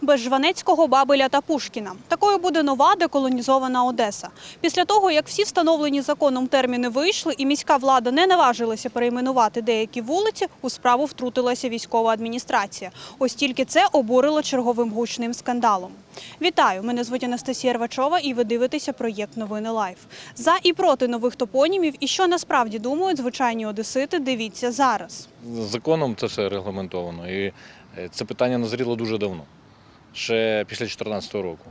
без Жванецького, Бабеля та Пушкіна. Такою буде нова деколонізована Одеса. Після того, як всі встановлені законом терміни вийшли і міська влада не наважилася перейменувати деякі вулиці, у справу втрутилася військова адміністрація. Ось тільки це обурило черговим гучним скандалом. Вітаю! Мене звуть Анастасія Рвачова і ви дивитеся проєкт Новини Лайф. За і проти нових топонімів і що насправді думають звичайні одесити, дивіться зараз. Законом це все регламентовано. І е, це питання назріло дуже давно, ще після 2014 року.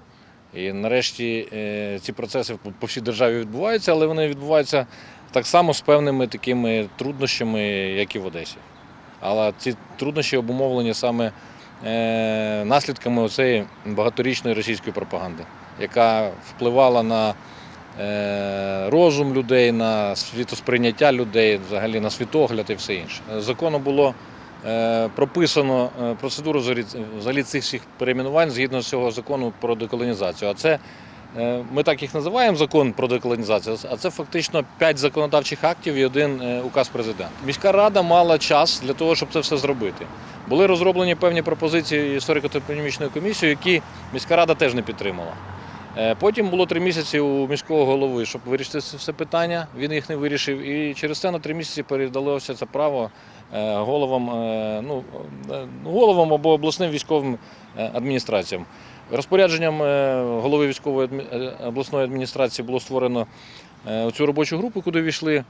І нарешті е, ці процеси по- всій державі відбуваються, але вони відбуваються так само з певними такими труднощами, як і в Одесі. Але ці труднощі обумовлені саме е, наслідками оцеї багаторічної російської пропаганди, яка впливала на е, розум людей, на світосприйняття людей, взагалі на світогляд і все інше. Законом було прописано е, процедуру взагалі- цих всіх перейменувань згідно з цього закону про деколонізацію. А це е, ми так їх називаємо закон про деколонізацію, а це фактично п'ять законодавчих актів і один е, указ президента. Міська рада мала час для того, щоб це все зробити. Були розроблені певні пропозиції історико-топонімічної комісії, які міська рада теж не підтримала. Е, Потім було три місяці у міського голови, щоб вирішити це все питання. Він їх не вирішив. І через це на три місяці передалося це право е, головам, е, ну, е, головам або обласним військовим е, адміністраціям. Розпорядженням е, голови військової е, обласної адміністрації було створено е, цю робочу групу, куди війшли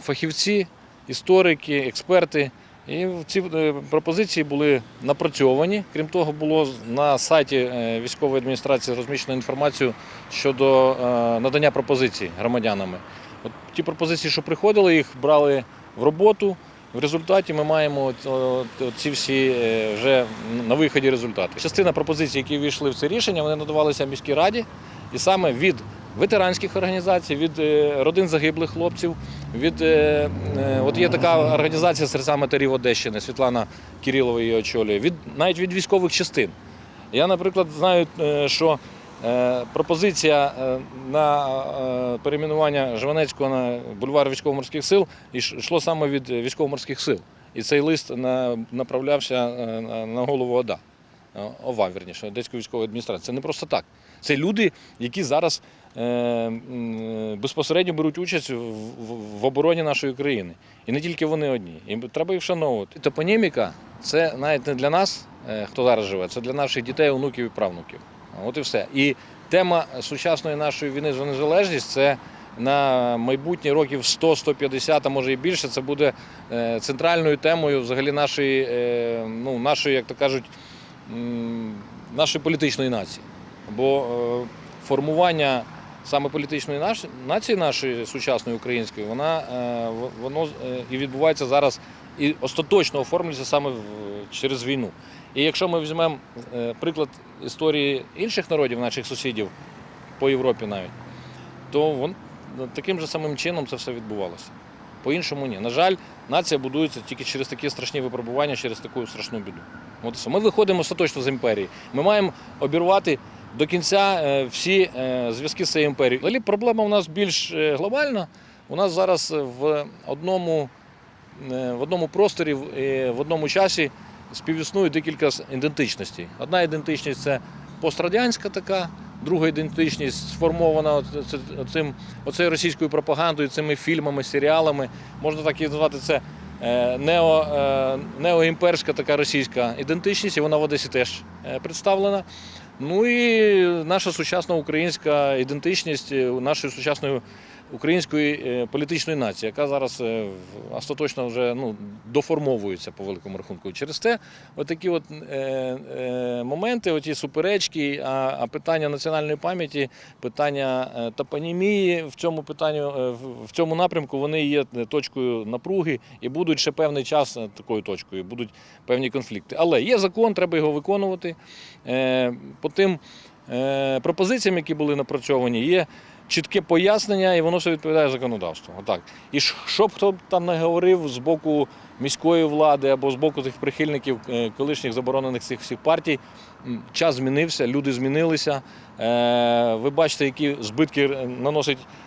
фахівці, історики, експерти. І ці е, пропозиції були напрацьовані. Крім того, було на сайті е, військової адміністрації розміщено інформацію щодо е, надання пропозицій громадянами. От ті пропозиції, що приходили, їх брали в роботу. В результаті ми маємо от ці всі е, вже на виході результати. Частина пропозицій, які війшли в це рішення, вони надавалися міській раді, і саме від ветеранських організацій, від е, родин загиблих хлопців, від е, е, от є така організація серця матерів Одещини, Світлана Кирилова її очолює, від навіть від військових частин. Я, наприклад, знаю, е, що е, пропозиція е, на е, перейменування Жванецького на бульвар військово-морських сил йшло саме від е, військово-морських сил. І цей лист направлявся е, на- голову ОДА. Е, ОВА, вірніше, Одеської військової адміністрації. Це не просто так. Це люди, які зараз е, безпосередньо беруть участь в, обороні нашої країни. І не тільки вони одні. І треба їх вшановувати. Топоніміка це навіть не для нас, е, хто зараз живе, це для наших дітей, онуків і правнуків. От і все. І тема сучасної нашої війни за незалежність це. На майбутні років 100-150, а може і більше, це буде е, центральною темою взагалі нашої, е, ну, нашої, як то кажуть, нашої політичної нації. Бо е, формування саме політичної нації нашої сучасної української, вона воно і відбувається зараз і остаточно оформлюється саме через війну. І якщо ми візьмемо е, приклад історії інших народів, наших сусідів по Європі навіть, то вон, таким же самим чином це все відбувалося. По-іншому ні. На жаль, нація будується тільки через такі страшні випробування, через таку страшну біду. От. Ми виходимо остаточно з імперії. Ми маємо обірвати до кінця е, всі е, зв'язки з цією імперією. Взагалі проблема у нас більш е, глобальна. У нас зараз в одному, е, в одному просторі, в- е, одному часі співіснує декілька ідентичностей. Одна ідентичність це пострадянська така, друга ідентичність сформована цим, оцею російською пропагандою, цими фільмами, серіалами. Можна так і назвати це е, нео, е, неоімперська така російська ідентичність, і вона в Одесі теж е, представлена. Ну і наша сучасна українська ідентичність е, нашої сучасної української е, політичної нації, яка зараз е, остаточно вже ну, доформовується по великому рахунку. Через те, отакі от е, моменти, оті суперечки, а, а питання національної пам'яті, питання топонімії в цьому питанню, е, в- цьому напрямку вони є точкою напруги і будуть ще певний час такою точкою, будуть певні конфлікти. Але є закон, треба його виконувати. По тим пропозиціям, які були напрацьовані, є чітке пояснення, і воно все відповідає законодавству. Отак. І що б хто там не говорив з боку міської влади або з боку тих прихильників е, колишніх заборонених цих всіх партій, час змінився, люди змінилися. Е, Ви бачите, які збитки наносить е, а-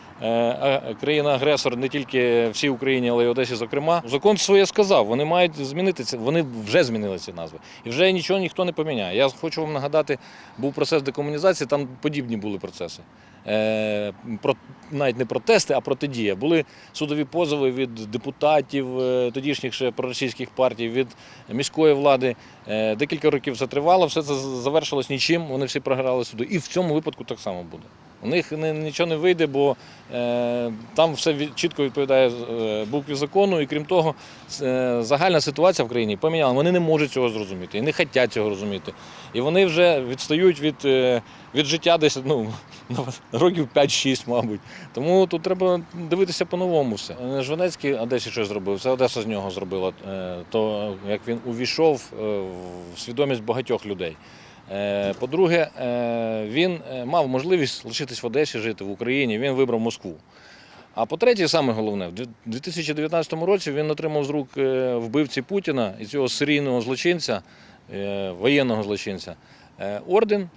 країна-агресор не тільки всій Україні, але й Одесі, зокрема. Закон своє сказав. Вони мають змінити це. Вони вже змінили ці назви. І вже нічого ніхто не поміняє. Я хочу вам нагадати, був процес декомунізації, там подібні були процеси. Е, про, навіть не протести, а протидія. Були судові позови від депутатів е, тодішніх ще проросійських партій, від міської влади. Е, Декілька років це тривало, все це завершилось нічим. Вони всі програли суди. І в цьому випадку так само буде. У них нічого не вийде, бо е, там все чітко відповідає е, букві закону, і крім того, е, загальна ситуація в країні поміняла. Вони не можуть цього зрозуміти і не хочуть цього розуміти. І вони вже відстають від, від життя десь ну, років 5-6, мабуть. Тому тут треба дивитися по-новому все. Не Жванецький Одесі щось зробив, це Одеса з нього зробила. То як він увійшов в свідомість багатьох людей. Е, По-друге, е, він е, мав можливість лишитись в Одесі, жити в Україні. Він вибрав Москву. А по-третє, саме головне, в 2019 році він отримав з рук вбивці Путіна і цього серійного злочинця, воєнного злочинця, орден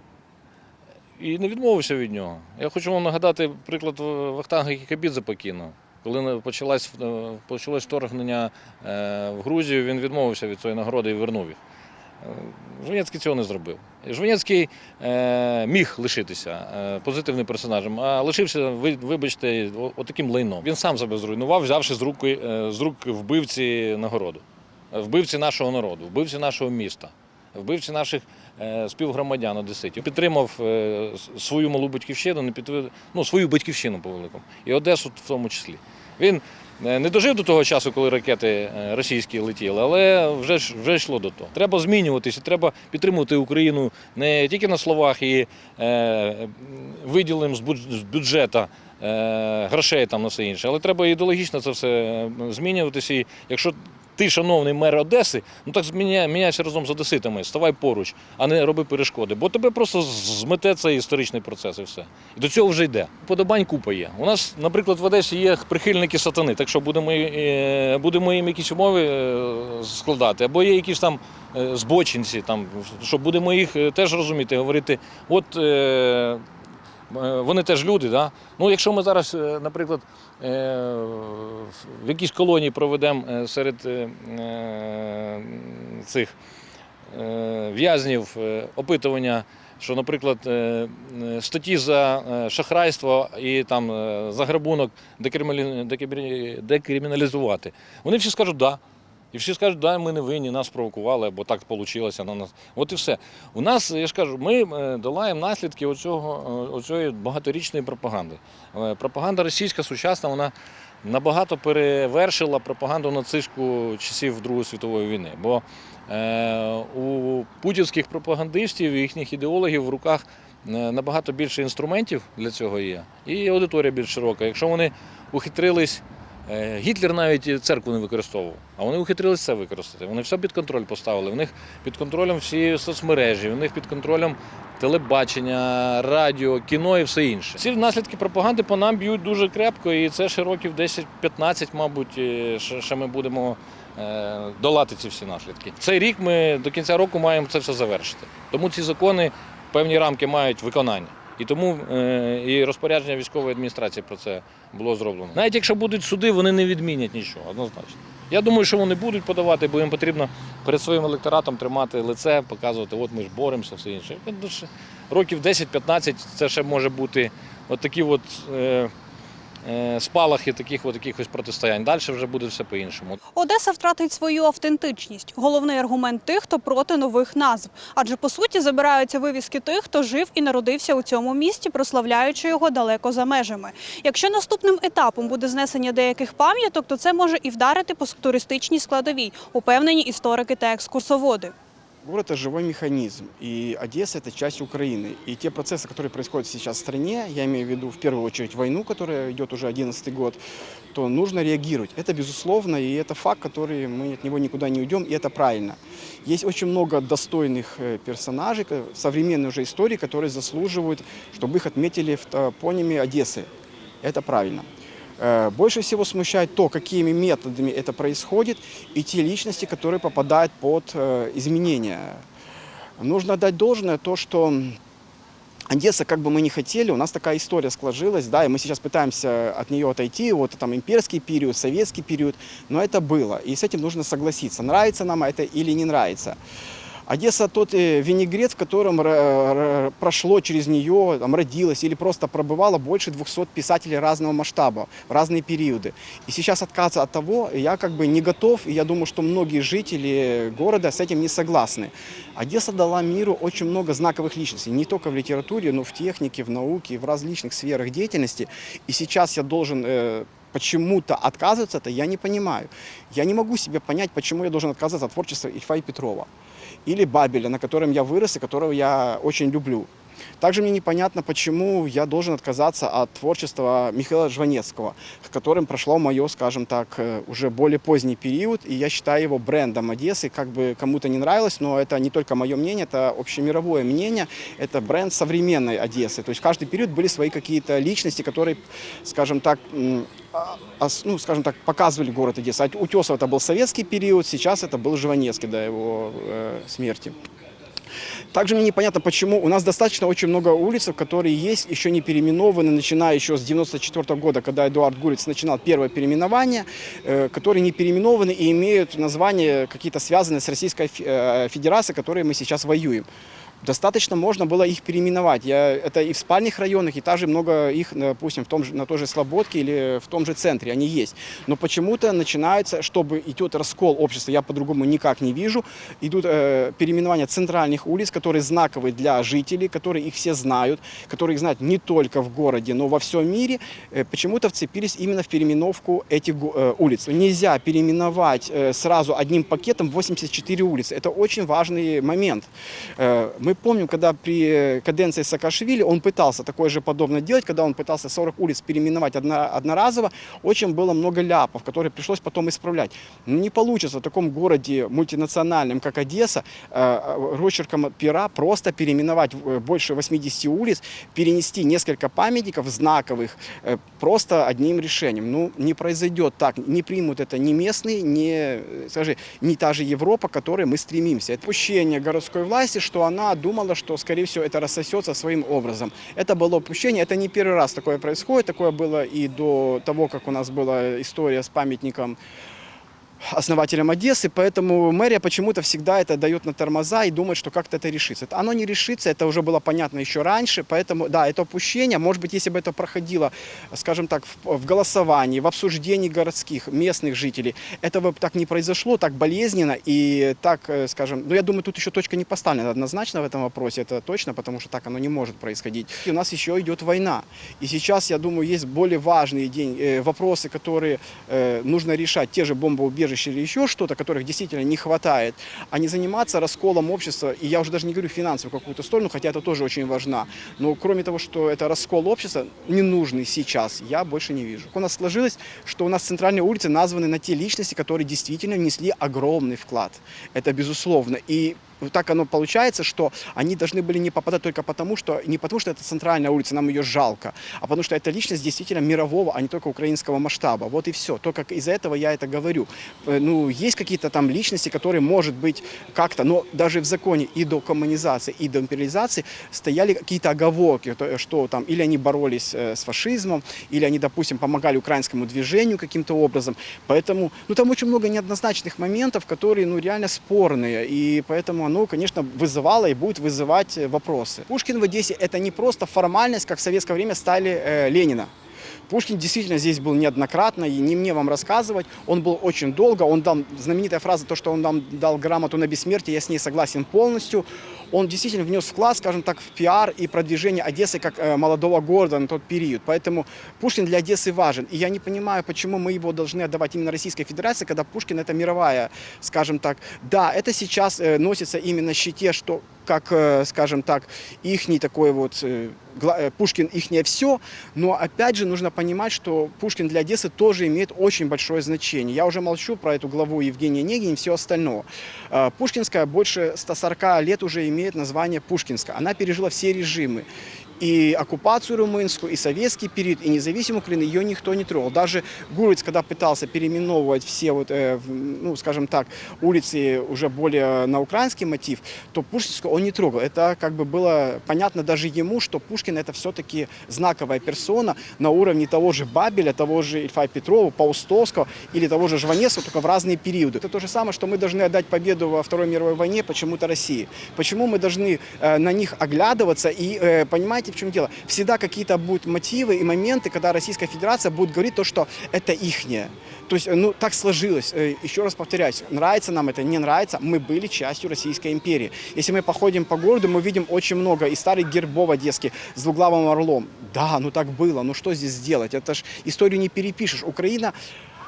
і не відмовився від нього. Я хочу вам нагадати приклад Вахтанга Кікабідзе покійного. Коли почалось, почалось вторгнення в Грузію, він відмовився від цієї нагороди і вернув їх. Е, Жванецький цього не зробив. Жванецький е, міг лишитися е, позитивним персонажем, а лишився, ви- вибачте, отаким лайном. Він сам себе зруйнував, взявши з рук, е, з рук вбивці нагороду, вбивці нашого народу, вбивці нашого міста, вбивці наших співгромадян одеситів. Підтримав свою малу батьківщину, не підтвер- ну, свою батьківщину по великому, і Одесу в тому числі. Він не дожив до того часу, коли ракети е, російські летіли, але вже вже йшло до того. Треба змінюватися, треба підтримувати Україну не тільки на словах і е, виділим з бюджету е, грошей там на все інше, але треба ідеологічно це все е, змінюватися. І якщо ти, шановний мер Одеси, ну так міняйся разом з одеситами, ставай поруч, а не роби перешкоди. Бо тебе просто змете цей історичний процес і все. І до цього вже йде. Подобань купа є. У нас, наприклад, в Одесі є прихильники сатани, так що будемо, е, будемо їм якісь умови е, складати, або є якісь там е, збочинці, там, що будемо їх теж розуміти, говорити, от. Е, Вони теж люди, да? Ну, якщо ми зараз, е, наприклад, е, в якійсь колонії проведемо серед цих в'язнів опитування, що, наприклад, статті за шахрайство і там е, за грабунок декриміналізувати, вони всі скажуть да. І всі скажуть, да, ми не винні, нас провокували, або так вийшло на нас. От і все. У нас, я ж кажу, ми е, долаємо наслідки оцього, е, багаторічної пропаганди. Е, Пропаганда російська сучасна, вона набагато перевершила пропаганду нацистську часів Другої світової війни. Бо е, у путінських пропагандистів і їхніх ідеологів в руках набагато більше інструментів для цього є, і аудиторія більш широка. Якщо вони ухитрились. Е, Гітлер навіть церкву не використовував, а вони ухитрились це використати. Вони все під контроль поставили. В них під контролем всі соцмережі, в них під контролем телебачення, радіо, кіно і все інше. Ці наслідки пропаганди по нам б'ють дуже крепко, і це ще років 10-15, мабуть, ще ми будемо е, долати ці всі наслідки. Цей рік ми до кінця року маємо це все завершити. Тому ці закони певні рамки мають виконання. І тому е, і розпорядження військової адміністрації про це було зроблено. Навіть якщо будуть суди, вони не відмінять нічого, однозначно. Я думаю, що вони будуть подавати, бо їм потрібно перед своїм електоратом тримати лице, показувати, от ми ж боремося, все інше. Років 10-15 це ще може бути от такі от, е, спалахи таких от якихось протистоянь. Далі вже буде все по-іншому. Одеса втратить свою автентичність. Головний аргумент тих, хто проти нових назв. Адже по суті забираються вивіски тих, хто жив і народився у цьому місті, прославляючи його далеко за межами. Якщо наступним етапом буде знесення деяких пам'яток, то це може і вдарити по туристичній складовій, упевнені історики та екскурсоводи. Город – это живой механизм, и Одесса – это часть Украины. И те процессы, которые происходят сейчас в стране, я имею в виду в первую очередь войну, которая идет уже 11 год, то нужно реагировать. Это безусловно, и это факт, который мы от него никуда не уйдем, и это правильно. Есть очень много достойных э, персонажей, современной уже истории, которые заслуживают, чтобы их отметили в топониме Одессы. Это правильно. Э, Больше всего смущает то, какими методами это происходит, и те личности, которые попадают под э, изменения. Нужно дать должное то, что Одесса, как бы мы не хотели, у нас такая история сложилась, да, и мы сейчас пытаемся от нее отойти, вот там имперский период, советский период, но это было, и с этим нужно согласиться, нравится нам это или не нравится. Одесса тот э, винегрет, в котором прошло через нее, там, родилось или просто пробывало больше 200 писателей разного масштаба в разные периоды. И сейчас отказаться от того я как бы не готов, и я думаю, что многие жители города с этим не согласны. Одесса дала миру очень много знаковых личностей, не только в литературе, но в технике, в науке, в различных сферах деятельности. И сейчас я должен э, почему-то отказываться, это я не понимаю. Я не могу себе понять, почему я должен отказаться от творчества Ильфа и Петрова или Бабеля, на котором я вырос и которого я очень люблю. Также мне непонятно, почему я должен отказаться от творчества Михаила Жванецкого, которым прошло мое, скажем так, э, уже более поздний период, и я считаю его брендом Одессы, как бы кому-то не нравилось, но это не только мое мнение, это общемировое мнение, это бренд современной Одессы. То есть в каждый период были свои какие-то личности, которые, скажем так, а- ос- ну, скажем так, показывали город Одесса. А Утесов это был советский период, сейчас это был Жванецкий до его э, смерти. Также мне непонятно, почему у нас достаточно очень много улиц, которые есть, еще не переименованы, начиная еще с 94 года, когда Эдуард Гуриц начинал первое переименование, э, которые не переименованы и имеют названия какие-то связанные с Российской Фе- э, Федерацией, которые мы сейчас воюем. Достаточно можно было их переименовать. Я, это и в спальных районах, и также много их, допустим, в том же, на той же Слободке или в том же центре, они есть. Но почему-то начинается, чтобы идет раскол общества, я по-другому никак не вижу, идут э, переименования центральных улиц, которые знаковые для жителей, которые их все знают, которые их знают не только в городе, но во всем мире, э, почему-то вцепились именно в переименовку этих э, улиц. Нельзя переименовать э, сразу одним пакетом 84 улицы. Это очень важный момент. Э, Мы помним, когда при каденции Саакашвили он пытался такое же подобное делать, когда он пытался 40 улиц переименовать одно- одноразово, очень было много ляпов, которые пришлось потом исправлять. Но не получится в таком городе мультинациональном, как Одесса, э, рочерком пера просто переименовать э, больше 80 улиц, перенести несколько памятников знаковых э, просто одним решением. Ну, не произойдет так, не примут это ни местные, ни, э, скажи, не та же Европа, к которой мы стремимся. Это упущение городской власти, что она думала, что, скорее всего, это рассосется своим образом. Это было упущение, это не первый раз такое происходит, такое было и до того, как у нас была история с памятником основателем Одессы, поэтому мэрия почему-то всегда это дает на тормоза и думает, что как-то это решится. Оно не решится, это уже было понятно еще раньше, поэтому, да, это упущение. Может быть, если бы это проходило, скажем так, в, в голосовании, в обсуждении городских, местных жителей, этого бы так не произошло, так болезненно и так, э, скажем, ну, я думаю, тут еще точка не поставлена однозначно в этом вопросе, это точно, потому что так оно не может происходить. И у нас еще идет война. И сейчас, я думаю, есть более важные день, э, вопросы, которые э, нужно решать, те же бомбоубежища или еще что-то, которых действительно не хватает, а не заниматься расколом общества, и я уже даже не говорю финансовую какую-то сторону, хотя это тоже очень важно, но кроме того, что это раскол общества, ненужный сейчас, я больше не вижу. У нас сложилось, что у нас центральные улицы названы на те личности, которые действительно внесли огромный вклад. Это безусловно. И так оно получается, что они должны были не попадать только потому, что не потому, что это центральная улица, нам ее жалко, а потому что это личность действительно мирового, а не только украинского масштаба. Вот и все. Только из-за этого я это говорю. Э, Ну, есть какие-то там личности, которые, может быть, как-то, но даже в законе и до коммунизации, и до империализации стояли какие-то оговорки, то, что там или они боролись э, с фашизмом, или они, допустим, помогали украинскому движению каким-то образом. Поэтому, ну, там очень много неоднозначных моментов, которые, ну, реально спорные, и поэтому оно, конечно, вызывало и будет вызывать э, вопросы. Пушкин в Одессе – это не просто формальность, как в советское время стали э, Ленина. Пушкин действительно здесь был неоднократно, и не мне вам рассказывать. Он был очень долго, он дал, знаменитая фраза, то, что он нам дал грамоту на бессмертие, я с ней согласен полностью. Он действительно внес вклад, скажем так, в пиар и продвижение Одессы как э, молодого города на тот период. Поэтому Пушкин для Одессы важен. И я не понимаю, почему мы его должны отдавать именно Российской Федерации, когда Пушкин это мировая, скажем так. Да, это сейчас э, носится именно на щите, что как, э, скажем так, ихний такой вот, э, гла- э, Пушкин ихнее все, но опять же нужно понимать, что Пушкин для Одессы тоже имеет очень большое значение. Я уже молчу про эту главу Евгения Онегина и все остальное. Э, Пушкинская больше 140 лет уже имеет название Пушкинская. Она пережила все режимы. И оккупацию румынскую, и советский период, и независимую Украину ее никто не трогал. Даже Гуриц, когда пытался переименовывать все, вот, э, ну, скажем так, улицы уже более на украинский мотив, то Пушкинскую он не трогал. Это как бы было понятно даже ему, что Пушкин это все-таки знаковая персона на уровне того же Бабеля, того же Ильфа Петрова, Паустовского или того же Жванецкого, только в разные периоды. Это то же самое, что мы должны отдать победу во Второй мировой войне почему-то России. Почему мы должны э, на них оглядываться и э, понимаете, в чем дело? Всегда какие-то будут мотивы и моменты, когда Российская Федерация будет говорить то, что это ихнее. То есть, ну, так сложилось. Э, Еще раз повторяюсь, нравится нам это, не нравится, мы были частью Российской империи. Если мы походим по городу, мы видим очень много и старых гербов одесских с двуглавым орлом. Да, ну так было, ну что здесь сделать? Это ж историю не перепишешь. Украина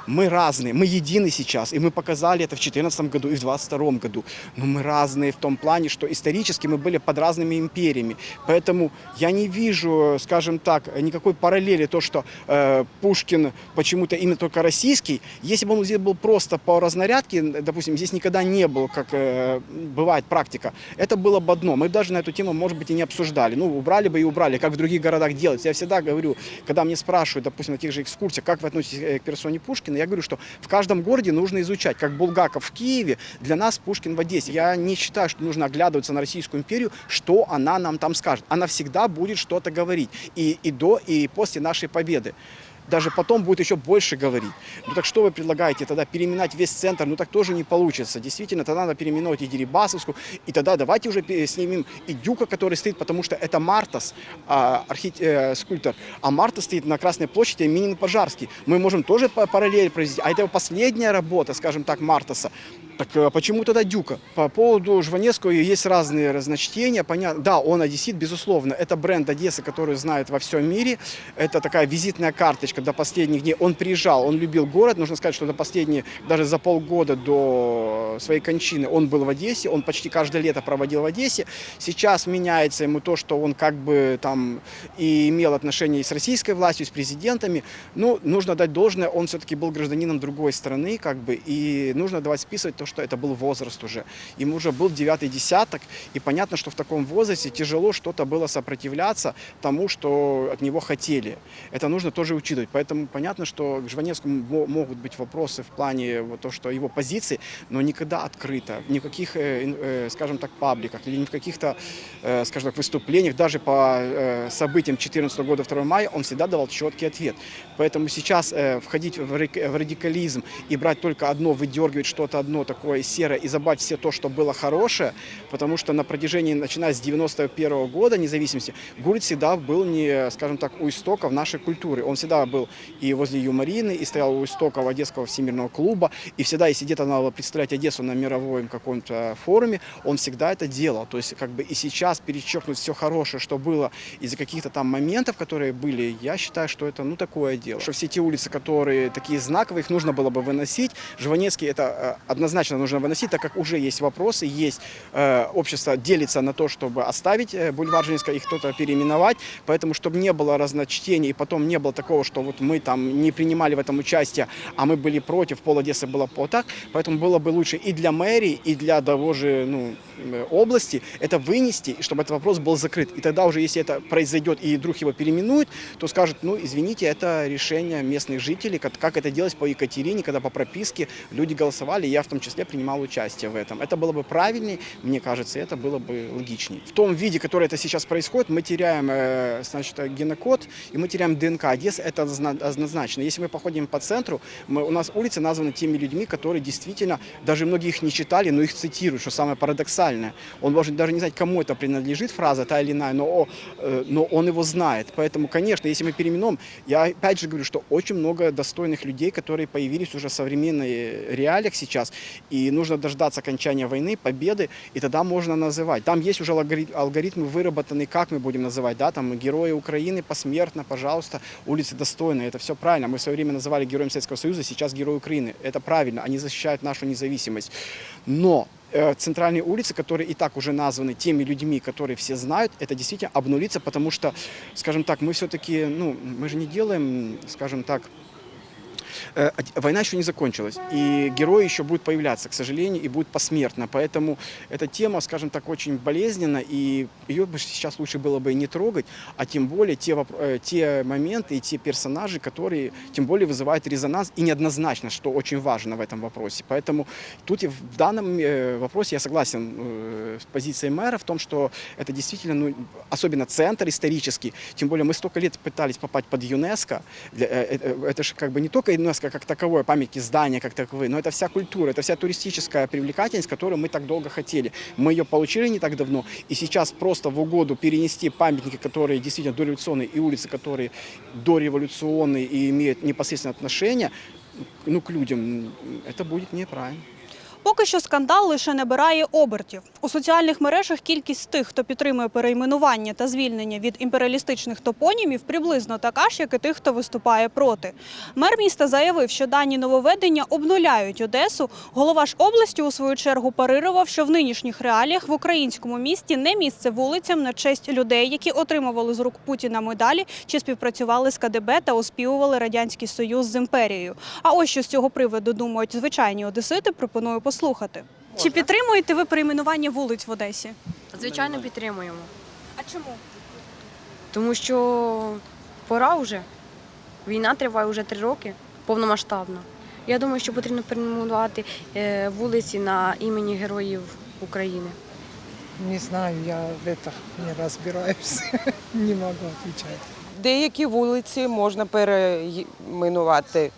мы разные, мы едины сейчас, и мы показали это в 2014 году и в 2022 году. Но мы разные в том плане, что исторически мы были под разными империями. Поэтому я не вижу, скажем так, никакой параллели то, что э, Пушкин почему-то именно только российский. Если бы он здесь был просто по разнарядке, допустим, здесь никогда не был, как э, бывает практика, это было бы одно. Мы даже на эту тему, может быть, и не обсуждали. Ну, убрали бы и убрали, как в других городах делать. Я всегда говорю, когда мне спрашивают, допустим, на тех же экскурсиях, как вы относитесь э, к персоне Пушкина, я говорю, что в каждом городе нужно изучать, как Булгаков в Киеве, для нас Пушкин в Одессе. Я не считаю, что нужно оглядываться на Российскую империю, что она нам там скажет. Она всегда будет что-то говорить и, и до, и после нашей победы. Даже потом будет еще больше говорить. Ну так что вы предлагаете тогда переименовать весь центр? Ну так тоже не получится. Действительно, тогда надо переименовать и Дерибасовскую, и тогда давайте уже снимем и Дюка, который стоит, потому что это Мартас, а, архит- э, скульптор, а Мартас стоит на Красной площади, а Минин Пожарский. Мы можем тоже параллель произвести. А это последняя работа, скажем так, Мартаса. Так э, почему тогда Дюка? По поводу Жванецкого есть разные разночтения. Понятно. Да, он одессит, безусловно. Это бренд Одессы, который знают во всем мире. Это такая визитная карточка до последних дней. Он приезжал, он любил город. Нужно сказать, что до последние, даже за полгода до своей кончины он был в Одессе. Он почти каждое лето проводил в Одессе. Сейчас меняется ему то, что он как бы там и имел отношения и с российской властью, и с президентами. Ну, нужно дать должное, он все-таки был гражданином другой страны, как бы, и нужно давать списывать то, что это был возраст уже. Ему уже был девятый десяток, и понятно, что в таком возрасте тяжело что-то было сопротивляться тому, что от него хотели. Это нужно тоже учитывать. Поэтому понятно, что к Жванецкому мо- могут быть вопросы в плане вот то, что его позиции, но никогда открыто, ни в каких, э, э, скажем так, пабликах или ни в каких-то, э, скажем так, выступлениях, даже по событиям 14 года 2 мая, он всегда давал четкий ответ. Поэтому сейчас входить в, радикализм и брать только одно, выдергивать что-то одно такое серое и забрать все то, что было хорошее, потому что на протяжении, начиная с 91 года независимости, Гурит всегда был, не, скажем так, у истоков нашей культуры. Он всегда был и возле Юмарины, и стоял у истоков Одесского всемирного клуба, и всегда, если где-то надо было представлять Одессу на мировом каком-то форуме, он всегда это делал. То есть как бы и сейчас перечеркнуть все хорошее, что было из-за каких-то там моментов, которые были, я считаю, что это ну такое дело. Что все те улицы, которые такие знаковые, их нужно было бы выносить. Жванецкий это э, однозначно нужно выносить, так как уже есть вопросы, есть э, общество делится на то, чтобы оставить э, бульвар Женевского, их кто-то переименовать, поэтому чтобы не было разночтений и потом не было такого, что вот мы там не принимали в этом участие, а мы были против, пол Одессы было по так, поэтому было бы лучше и для мэрии, и для того же ну, э, области это вынести, чтобы этот вопрос был закрыт. И тогда уже, если это произойдет и вдруг его переименуют, то скажут, ну, извините, это решение местных жителей, как, как это делалось по Екатерине, когда по прописке люди голосовали, я в том числе принимал участие в этом. Это было бы правильней, мне кажется, это было бы логичней. В том виде, который это сейчас происходит, мы теряем, э, значит, генокод, и мы теряем ДНК. Одесса это однозначно. Если мы походим по центру, мы, у нас улицы названы теми людьми, которые действительно, даже многие их не читали, но их цитируют, что самое парадоксальное. Он может даже не знать, кому это принадлежит, фраза та или иная, но, о, э, но он его знает. Поэтому, конечно, если мы переименуем, я опять же говорю, что очень много достойных людей, которые появились уже в современных реалиях сейчас, и нужно дождаться окончания войны, победы, и тогда можно называть. Там есть уже алгори- алгоритмы выработаны, как мы будем называть, да, там герои Украины посмертно, пожалуйста, улицы достойные, это все правильно. Мы в свое время называли героем Советского Союза, сейчас герои Украины. Это правильно, они защищают нашу независимость. Но э, центральные улицы, которые и так уже названы теми людьми, которые все знают, это действительно обнулиться, потому что, скажем так, мы все-таки, ну, мы же не делаем, скажем так, э, од- война еще не закончилась, и герои еще будут появляться, к сожалению, и будут посмертно. Поэтому эта тема, скажем так, очень болезненна, и ее бы сейчас лучше было бы и не трогать, а тем более те, э, те моменты и те персонажи, которые тем более вызывают резонанс и неоднозначно, что очень важно в этом вопросе. Поэтому тут я в данном э, вопросе я согласен э, с позицией мэра в том, что это действительно, ну, особенно центр исторический, тем более мы столько лет пытались попасть под ЮНЕСКо, э, э, это же как бы не только ЮНЕСКо как таковое, памятники, здания как таковые, но это вся культура, это вся туристическая привлекательность, которую мы так долго хотели. Мы ее получили не так давно, и сейчас просто в угоду перенести памятники, которые действительно дореволюционные, и улицы, которые дореволюционные и имеют непосредственное отношение ну, к людям, это будет неправильно. Поки що скандал лише набирає обертів. У соціальних мережах кількість тих, хто підтримує перейменування та звільнення від імперіалістичних топонімів, приблизно така ж, як і тих, хто виступає проти. Мер міста заявив, що дані нововведення обнуляють Одесу. Голова ж області у свою чергу парирував, що в нинішніх реаліях в українському місті не місце вулицям на честь людей, які отримували з рук Путіна медалі чи співпрацювали з КДБ та оспівували радянський союз з імперією. А ось що з цього приводу думають звичайні одесити, пропоную послухати. Чи підтримуєте ви перейменування вулиць в Одесі? Звичайно, підтримуємо. А чому? Тому що пора вже. Війна триває вже три роки, повномасштабна. Я думаю, що потрібно перейменувати е, вулиці на імені героїв України. Не знаю, я в этом не разбираюсь. Не могу отвечать. Деякі вулиці можна перейменувати,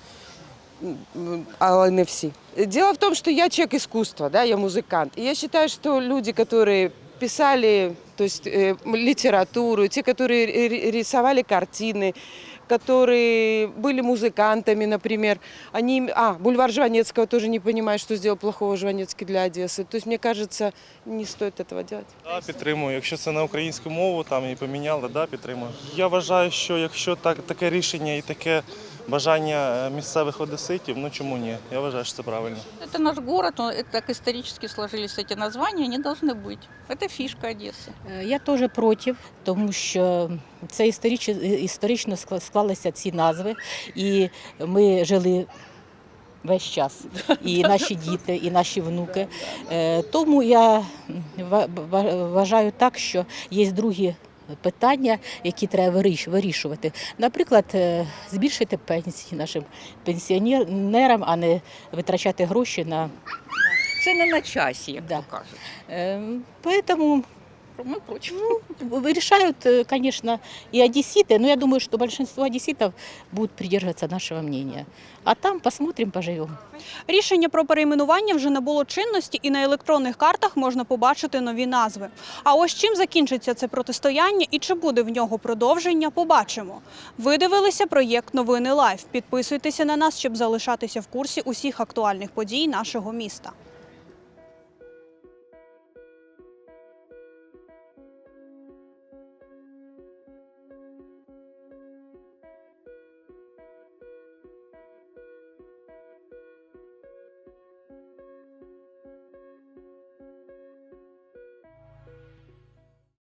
але не всі. Дело в том, что я человек искусства, да, я музыкант. И я считаю, что люди, которые писали то есть, э, м, литературу, те, которые ри- ри- рисовали картины, которые были музыкантами, например, они... А, бульвар Жванецкого тоже не понимает, что сделал плохого Жванецкий для Одессы. То есть, мне кажется, не стоит этого делать. Да, підтримую. Якщо це на українську мову там і поміняли, да, підтримую. Я вважаю, що якщо так, таке рішення і таке бажання е, місцевих одеситів, ну чому ні? Я вважаю, що це правильно. Это наш город, он, это так исторически сложились эти названия, они должны быть. Это фишка Одессы. Е, Я теж проти, тому що це історично, історично скла- склалися ці назви, і ми жили весь час, і наші діти, і наші внуки. Е, Тому я ва- ва- вважаю так, що є другі. Питання, які треба виріш- вирішувати. Наприклад, е, збільшити пенсії нашим пенсіонерам, а не витрачати гроші на Це не на часі, як Да. кажуть. Е, Поэтому Ми проти. Решают, э, конечно, и одесситы, но я думаю, что большинство одесситов будут придерживаться нашего мнения. А там посмотрим, поживем. Рішення про перейменування вже набуло чинності, і на електронних картах можна побачити нові назви. А ось чим закінчиться це протистояння і чи буде в нього продовження, побачимо. Ви дивилися проєкт Новини Лайф. Підписуйтеся на нас, щоб залишатися в курсі усіх актуальних подій нашого міста.